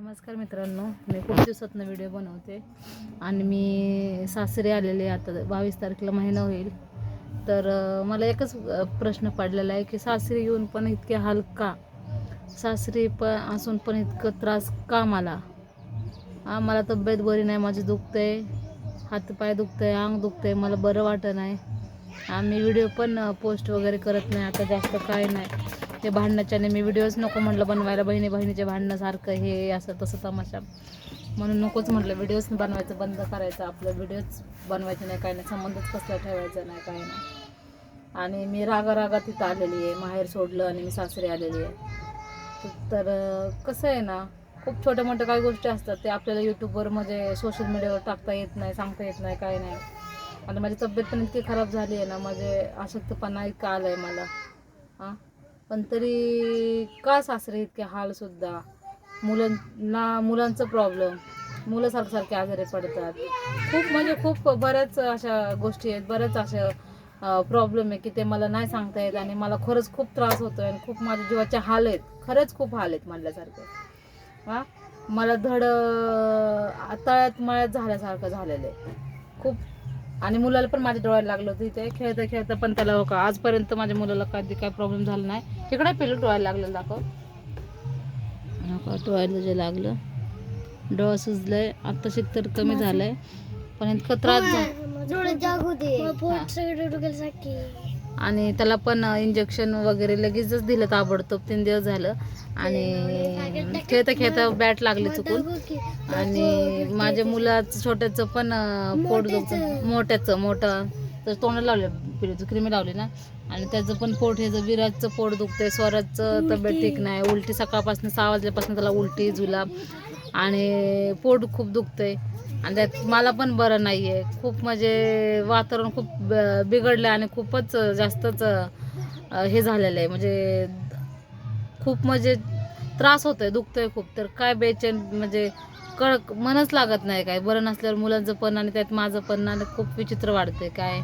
नमस्कार मित्रांनो मी खूप दिवसातनं व्हिडिओ बनवते आणि मी सासरे आलेले आता बावीस तारखेला महिना होईल. तर मला एकच प्रश्न पडलेला आहे की सासरी येऊन पण इतके हाल का? सासरी पण असून पण इतकं त्रास का मला? मला तब्येत बरी नाही माझी दुखतंय हातपाय आहे अंग दुखतंय मला बरं वाटत नाही. आम्ही व्हिडिओ पण पोस्ट वगैरे करत नाही आता जास्त काय नाही. ते भांडणाच्याने मी व्हिडिओज नको म्हटलं बनवायला बहिणी बहिणीचे भांडणं सारखं हे असं तसं तमाशा. म्हणून नकोच म्हटलं व्हिडिओज बनवायचं बंद करायचं. आपलं व्हिडिओज बनवायचे नाही काय नाही. संबंधच कसला ठेवायचा नाही काय नाही. आणि मी रागा रागा तिथं आलेली आहे माहेर सोडलं आणि मी सासरी आलेली आहे. तर कसं आहे ना खूप छोट्या मोठ्या काही गोष्टी असतात ते आपल्याला यूट्यूबवर म्हणजे सोशल मीडियावर टाकता येत नाही सांगता येत नाही काय नाही. आणि माझी तब्येत पण इतकी खराब झाली आहे ना माझे अशक्तपणा इतका आला आहे मला. हां? पण तरी का सासरे इतके हालसुद्धा मुलांना मुलांचं प्रॉब्लेम मुलं सारखे सारखे आजारी पडतात. खूप म्हणजे खूप बऱ्याच अशा गोष्टी आहेत. बऱ्याच अशा प्रॉब्लेम आहे की ते मला नाही सांगता येत आणि मला खरंच खूप त्रास होतो आणि खूप माझ्या जीवाचे हाल आहेत. खरंच खूप हाल आहेत म्हणल्यासारखे. हां? मला धड तळ्यात मळ्यात झाल्यासारखं झालेलं आहे. खूप. आणि मुलाला पण माझ्या डोळ्याला लागलं होतं इथे. खेळता खेळता पण त्याला हो का? आजपर्यंत माझ्या मुलाला कधी काय प्रॉब्लेम झाला नाही. तिकडे पिलू डोळ्याला लागलं दाखव. हो का डोळ्याला जे लागलं. डोळा सुजलंय. आत्ता तर कमी झालंय. पण इतकं त्रास आणि त्याला पण इंजेक्शन वगैरे लगेचच दिलं ताबडतोब. तीन दिवस झालं. आणि खेळता खेळता बॅट लागली चुकून. आणि माझ्या मुलाचं छोट्याचं पण पोट मोठ्याचं मोठं. तर तोंड लावलं पिढीचं क्रिमी लावली ना. आणि त्याचं पण पोट ह्याचं विराजचं पोट दुखतंय स्वराजचं तब्येत ठीक नाही. उलटी सकाळपासून सहा वाजल्यापासून त्याला उलटी जुलाब. आणि पोट खूप दुखतंय. आणि त्यात मला पण बरं नाही आहे खूप म्हणजे वातावरण खूप बिघडलं आणि खूपच जास्तच हे झालेलं आहे. म्हणजे खूप म्हणजे त्रास होतोय दुखतोय खूप. तर काय बेचैन म्हणजे कडक मनच लागत नाही काय. बरं नसल्यावर मुलांचं पण आणि त्यात माझं पण आणि खूप विचित्र वाढतंय काय.